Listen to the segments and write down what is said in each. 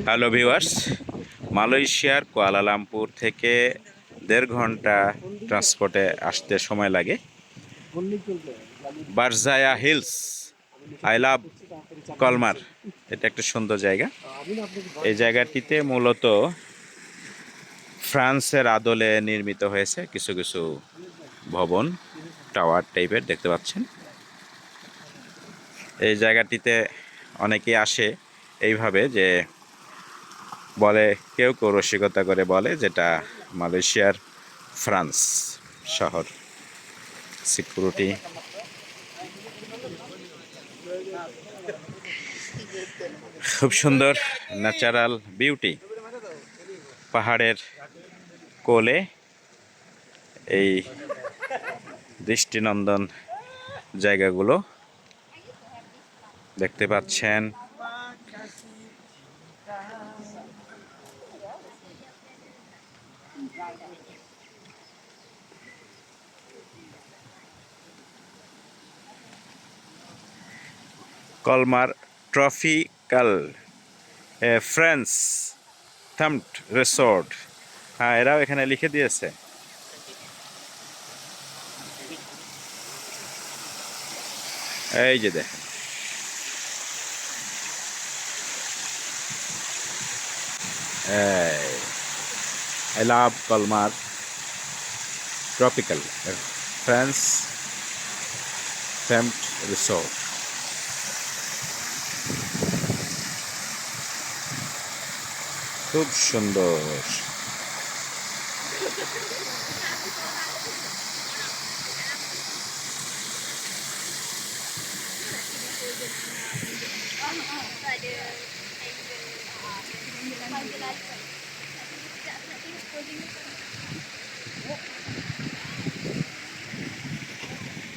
Hello viewers, মালয়েশিয়ার Kuala Lumpur থেকে দেড় ঘণ্টা ট্রান্সপোর্টে আসতে সময় লাগে। বারজায়া হিলস, আই লাভ কলমার, এটা একটা সুন্দর জায়গা। এই জায়গাটিতে মূলত ফ্রান্সের আদলে নির্মিত হয়েছে কিছু কিছু ভবন, টাওয়ার টাইপের, দেখতে পাচ্ছেন। এই জায়গাটিতে অনেকেই আসে এইভাবে যে বলে, কেউ কেউ রসিকতা করে বলে যেটা মালয়েশিয়ার ফ্রান্স শহর। সিকিউরিটি। খুব সুন্দর, ন্যাচারাল বিউটি। পাহাড়ের কোলে এই দৃষ্টিনন্দন জায়গাগুলো দেখতে পাচ্ছেন। কলমার ট্রফিক্যাল ফ্রেন্স থামড রিসোর্ট। হ্যাঁ এরাও এখানে লিখে দিয়েছে। এই যে দেখেন। এই। I love Colmar tropical France ফ্যাম্পড resort খুব সুন্দর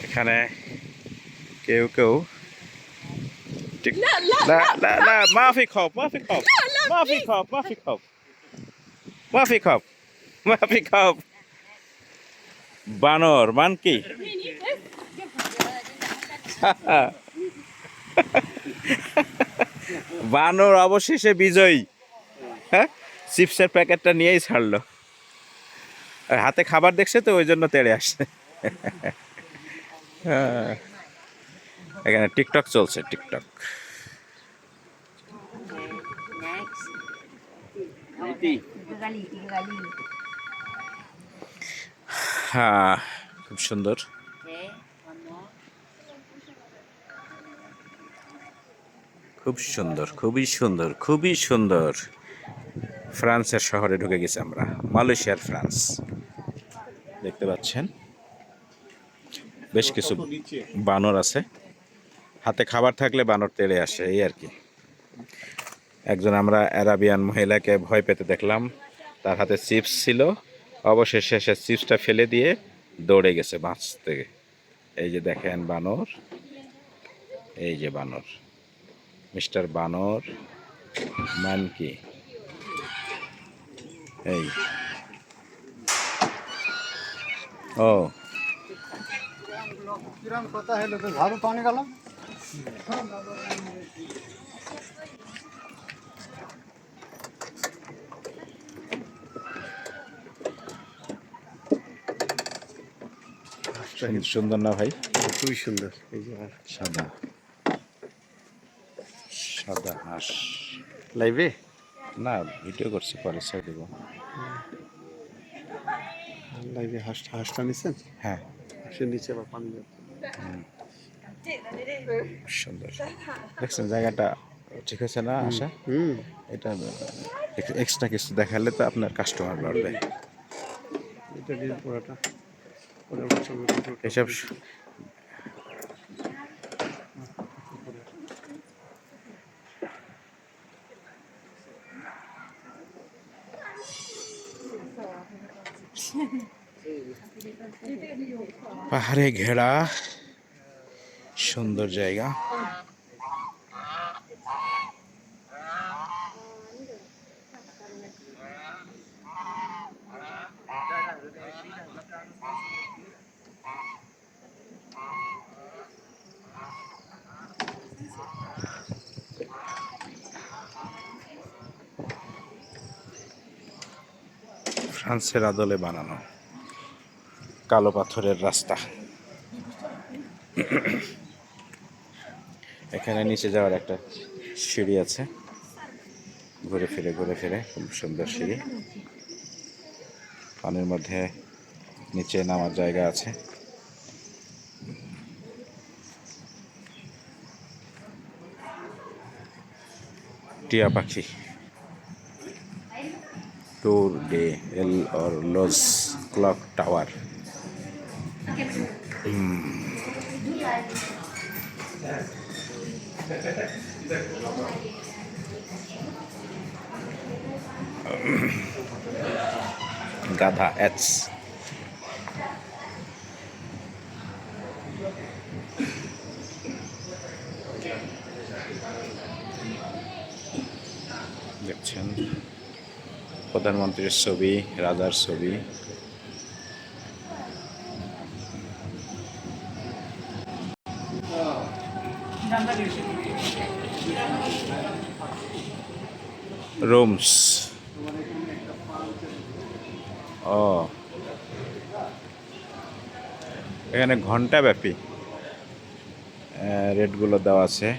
এখানে কেউ কেউ মাফি খপ মাফি খপ মাফি খপ মাফি খপ মাফি খপ মাফি খপ। বানর মান কি? বানর অবশেষে বিজয়ী। হ্যাঁ? চিপসের প্যাকেটটা নিয়েই ছাড়লো আর হাতে খাবার দেখছে তো, ওই জন্য তেড়ে আসছে হ্যাঁ। এখানে টিকটক চলছে, টিকটক. হ্যাঁ খুব সুন্দর. খুব সুন্দর, খুবই সুন্দর খুবই সুন্দর ফ্রান্সের শহরে ঢুকে গেছি আমরা, মালয়েশিয়ার ফ্রান্স। দেখতে পাচ্ছেন? বেশ কিছু বানর আছে। হাতে খাবার থাকলে বানর তেড়ে আসে, এই আর কি। একজন আমরা অ্যারাবিয়ান মহিলাকে ভয় পেতে দেখলাম। তার হাতে চিপস ছিল। অবশেষে সে চিপসটা ফেলে দিয়ে দৌড়ে গেছে বাঁচতে। এই যে দেখেন বানর। এই যে বানর। মিস্টার বানর, মানকি। এই ও oh. কথা হলো? তো ঝাড়ু পানি গেল? আচ্ছা, সুন্দর না ভাই? খুবই সুন্দর। এই যে সাদা। সাদা হাঁস। লাইভে না ভিডিও করছি পরে ছেড়ে দেবো। লাইভে হাঁস হাঁসটা নিচ্ছেন হ্যাঁ। হাঁসের নিচে আবার পানি সুন্দর। দেখছেন জায়গাটা ঠিক আছে না আশা? হুম। এটা এক্সট্রা কিছু দেখালে তো আপনার কাস্টমার বাড়বে। এটা পুরোটা এসব পাহাড়ে ঘেরা সুন্দর জায়গা। ফ্রান্সের আদলে বানানো কালো পাথরের রাস্তা। এখানে নিচে যাওয়ার একটা সিঁড়ি আছে। ঘুরে ফিরে ঘুরে ফিরে, খুব সুন্দর সিঁড়ি। পানির মধ্যে নিচে নামার জায়গা আছে। টিয়া পাখি। Tour day L or lodge clock tower গাধা এচ দেখছেন প্রধানমন্ত্রীর ছবি, রাজার ছবি। রুমস ও। এখানে ঘণ্টা ব্যাপী রেটগুলো দেওয়া আছে।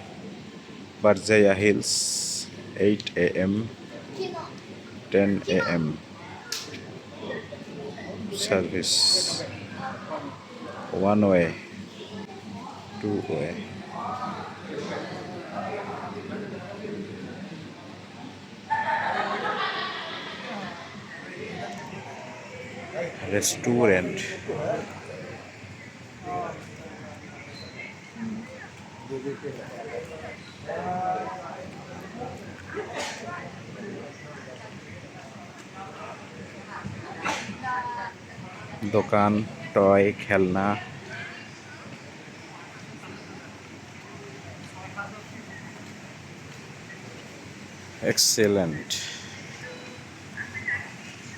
বারজাইয়া hills eight A M ten A M service one way two way restaurant দোকান টয় খেলনা। এক্সেলেন্ট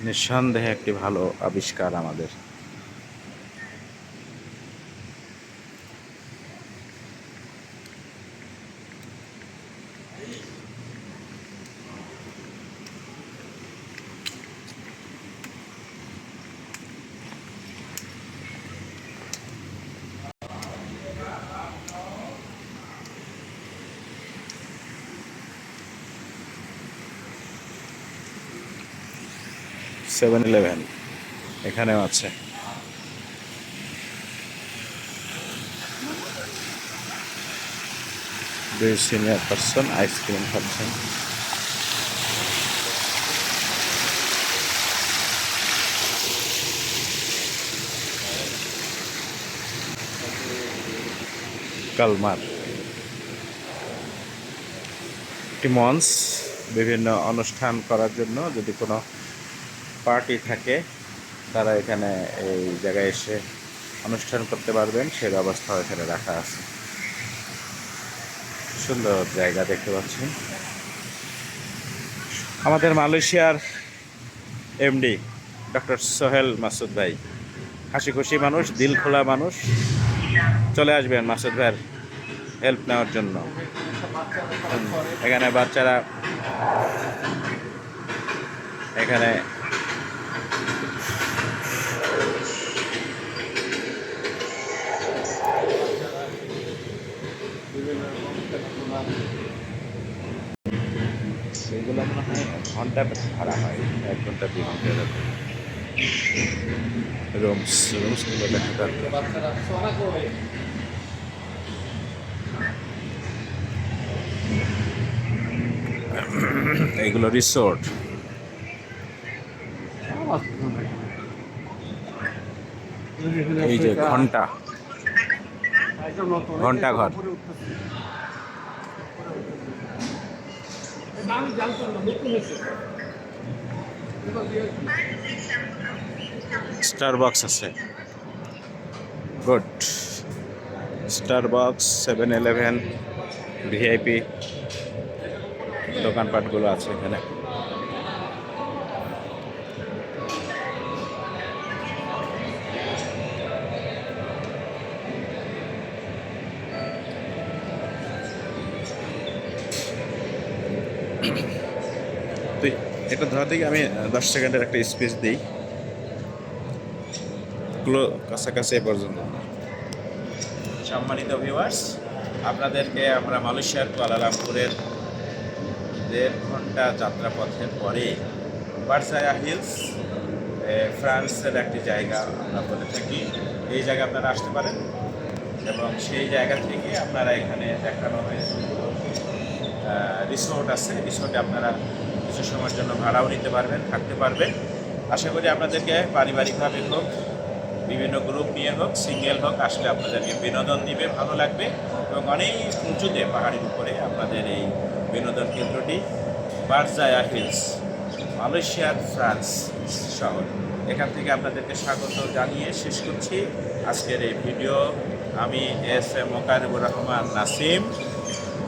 নিঃসন্দেহে একটি ভালো আবিষ্কার আমাদের। Seven eleven. এখানেও আছে। দুই সিনিয়র পার্সন আইসক্রিম খাচ্ছেন কালমার। একটি মঞ্চ বিভিন্ন অনুষ্ঠান করার জন্য যদি কোনো পার্টি থাকে, তারা এখানে এই জায়গায় এসে অনুষ্ঠান করতে পারবেন, সে ব্যবস্থা এখানে রাখা আছে। সুন্দর জায়গা দেখতে পাচ্ছি। আমাদের মালয়েশিয়ার এমডি ডক্টর সোহেল মাসুদ ভাই। হাসি খুশি মানুষ, দিল খোলা মানুষ। চলে আসবেন মাসুদ ভাইয়ের হেল্প নেওয়ার জন্য। এখানে বাচ্চারা, এখানে সেগুলো মনে হয় ঘণ্টা ভাড়া হয়। এক ঘণ্টা, দুই ঘণ্টা এরকম। রুমস, রুমসগুলো দেখা দরকার এগুলো রিসোর্ট এই যে ঘণ্টা। ঘণ্টা ঘর। স্টার বক্স আছে। Good star box seven eleven VIP দোকানপাটগুলো আছে এখানে। এটা ধরা থেকে আমি দশ সেকেন্ডের একটা স্পেস দিই। ক্লো- কাছাকাছি এ পর্যন্ত। সম্মানিত ভিউয়ার্স আপনাদেরকে আমরা মালয়েশিয়ার কুয়ালালামপুরের দেড় ঘণ্টা যাত্রাপথের পরে বার্সায়া হিলস ফ্রান্সের একটি জায়গা আমরা বলে থাকি। এই জায়গায় আপনারা আসতে পারেন এবং সেই জায়গা থেকে আপনারা এখানে দেখানো হয়েছে। রিসোর্ট আছে রিসোর্টে আপনারা কিছু সময়ের জন্য ভাড়াও নিতে পারবেন, থাকতে পারবেন। আশা করি আপনাদেরকে পারিবারিকভাবে হোক, বিভিন্ন গ্রুপ নিয়ে হোক সিঙ্গেল হোক, আসলে আপনাদেরকে বিনোদন দিবে, ভালো লাগবে এবং অনেক উঁচুতে, পাহাড়ের উপরে আপনাদের এই বিনোদন কেন্দ্রটি, বারজায়া হিলস মালয়েশিয়ার ফ্রান্স শহর। এখান থেকে আপনাদেরকে স্বাগত জানিয়ে শেষ করছি। আজকের এই ভিডিও আমি এস এম মোকারিবুর রহমান নাসিম।